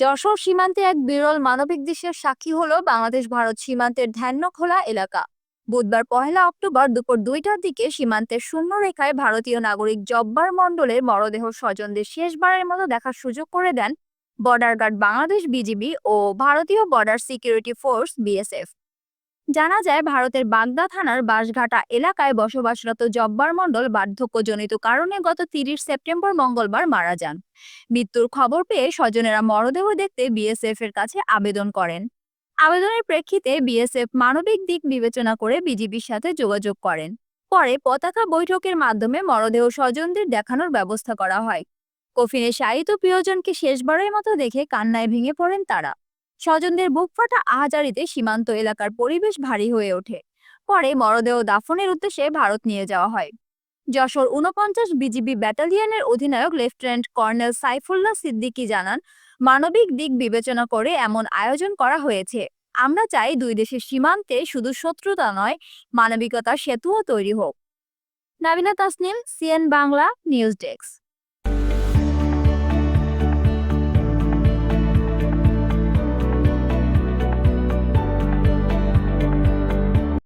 যশোর সীমান্তে এক বিরল মানবিক দৃশ্যের সাক্ষী হল বাংলাদেশ ভারত সীমান্তের ধ্যানখোলা এলাকা। বুধবার পহেলা অক্টোবর দুপুর দুইটার দিকে সীমান্তের শূন্য রেখায় ভারতীয় নাগরিক জব্বার মণ্ডলের মরদেহ স্বজনদের শেষবারের মতো দেখার সুযোগ করে দেন বর্ডার গার্ড বাংলাদেশ বিজিবি ও ভারতীয় বর্ডার সিকিউরিটি ফোর্স বিএসএফ। জানা যায়, ভারতের বাগদা থানার বাঁশঘাটা এলাকায় বসবাসরত জব্বার মণ্ডল বার্ধক্যজনিত কারণে গত তিরিশ সেপ্টেম্বর মঙ্গলবার মারা যান। মৃত্যুর খবর পেয়ে স্বজনেরা মরদেহ দেখতে বিএসএফ এর কাছে আবেদন করেন। আবেদনের প্রেক্ষিতে বিএসএফ মানবিক দিক বিবেচনা করে বিজিবির সাথে যোগাযোগ করেন। পরে পতাকা বৈঠকের মাধ্যমে মরদেহ স্বজনদের দেখানোর ব্যবস্থা করা হয়। কফিনে শায়িত প্রিয়জনকে শেষবারের মতো দেখে কান্নায় ভেঙে পড়েন তারা। স্বজনদের বুক ফাটা আহাজারিতে সীমান্ত এলাকার পরিবেশ ভারী হয়ে ওঠে। পরে মরদেহ দাফনের উদ্দেশ্যে ভারত নিয়ে যাওয়া হয়। যশোর উনপঞ্চাশ বিজিবি ব্যাটালিয়নের অধিনায়ক লেফটেন্যান্ট কর্নেল সাইফুল্লাহ সিদ্দিকী জানান, মানবিক দিক বিবেচনা করে এমন আয়োজন করা হয়েছে। আমরা চাই দুই দেশের সীমান্তে শুধু শত্রুতা নয়, মানবিকতার সেতুও তৈরি হোক। Nabila Tasnim, CN Bangla, news desk.